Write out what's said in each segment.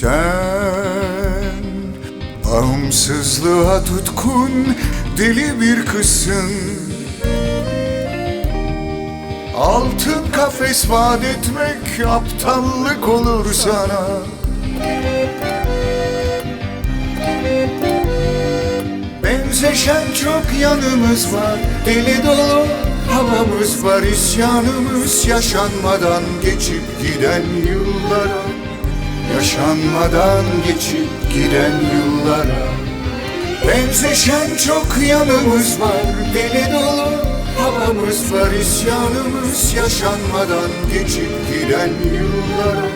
Sen. Bağımsızlığa tutkun deli bir kızsın. Altın kafes vaat etmek aptallık olur sana. Benzeşen çok yanımız var Deli dolu havamız var isyanımız Yaşanmadan geçip giden yıllara Yaşanmadan geçip giden yıllara Benzeşen çok yanımız var Deli dolu havamız var isyanımız Yaşanmadan geçip giden yıllara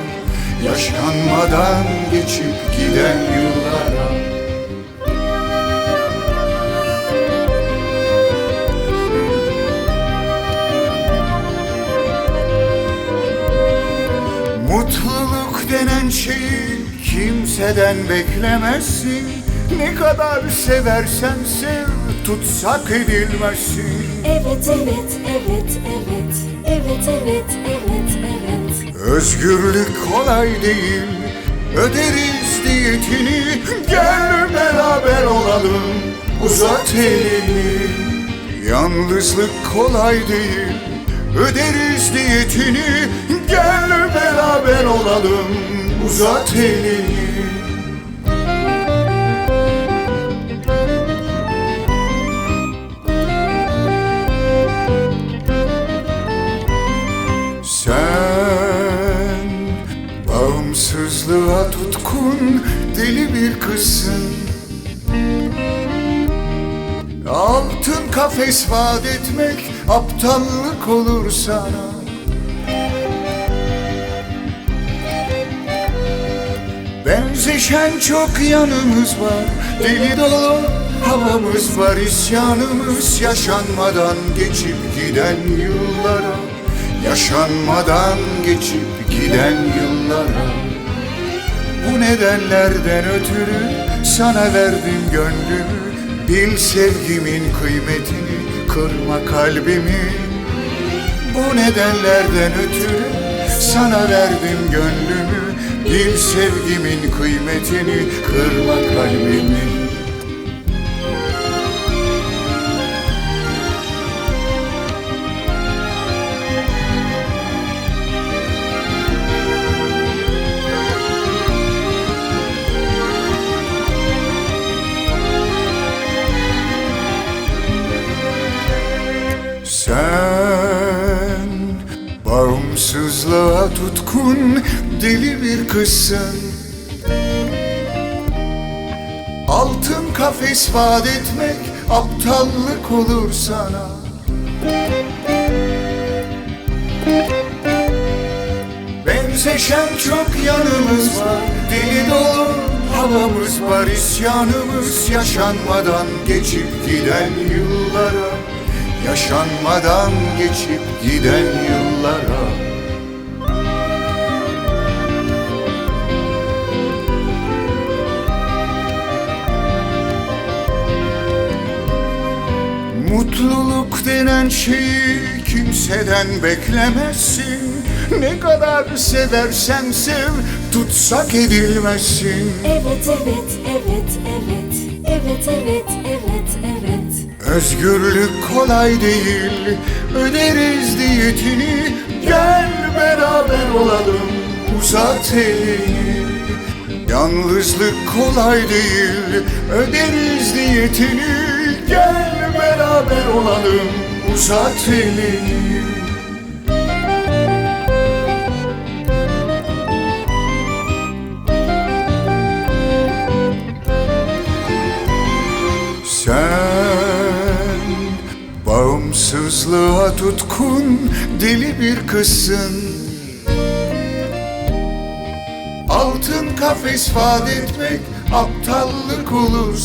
Yaşanmadan geçip giden yıllara Denen şeyi kimseden beklemezsin. Ne kadar seversen sev, tutsak edilmezsin. Evet evet evet evet. Evet evet evet evet. Özgürlük kolay değil, öderiz diyetini. Gel beraber olalım, uzat elini. Yalnızlık kolay değil, öderiz diyetini. Gel beraber olalım, uzat elini. Sen bağımsızlığa tutkun deli bir kızsın. Altın kafes vaat etmek aptallık olur sana Benzeşen çok yanımız var. Deli dolu havamız var isyanımız Yaşanmadan geçip giden yıllara. Yaşanmadan geçip giden yıllara. Bu nedenlerden ötürü sana verdim gönlümü. Bil sevgimin kıymetini kırma kalbimi. Bu nedenlerden ötürü sana verdim gönlümü Bil sevgimin kıymetini kırma kalbimi. Sen bağımsızlığa tutkun deli bir kızsın Altın kafes vaat etmek aptallık olur sana. Benzeşen çok yanımız var Deli dolu havamız var isyanımız Yaşanmadan geçip giden yıllara Yaşanmadan geçip giden yıllara Denen şeyi kimseden beklemezsin. Ne kadar seversen sev, tutsak edilmezsin. Evet evet evet evet. Evet evet evet evet. Özgürlük kolay değil, öderiz diyetini. Gel beraber olalım, uzat elini. Yalnızlık kolay değil, öderiz diyetini. Gel beraber olalım, uzat elini Sen bağımsızlığa tutkun deli bir kızsın. Altın kafes vaat etmek aptallık olur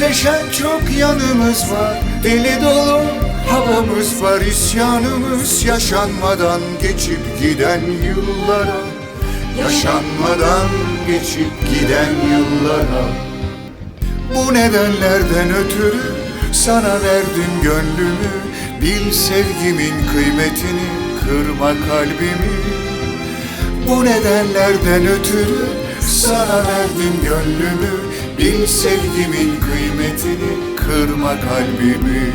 Benzeşen çok yanımız var. Deli dolu havamız var. İsyanımız Yaşanmadan geçip giden yıllara. Yaşanmadan geçip giden yıllara. Bu nedenlerden ötürü sana verdim gönlümü. Bil sevgimin kıymetini kırma kalbimi. Bu nedenlerden ötürü sana verdim gönlümü Bil sevgimin kıymetini kırma kalbimi.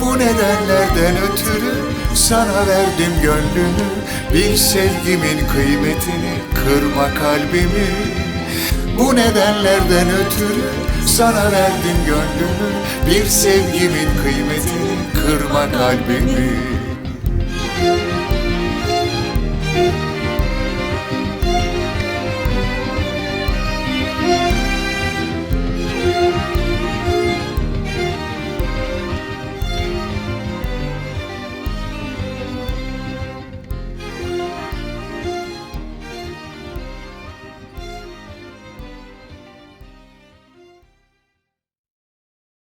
Bu nedenlerden ötürü sana verdim gönlümü. Bil sevgimin kıymetini kırma kalbimi. Bu nedenlerden ötürü sana verdim gönlümü. Bir sevgimin kıymetini kırma kalbimi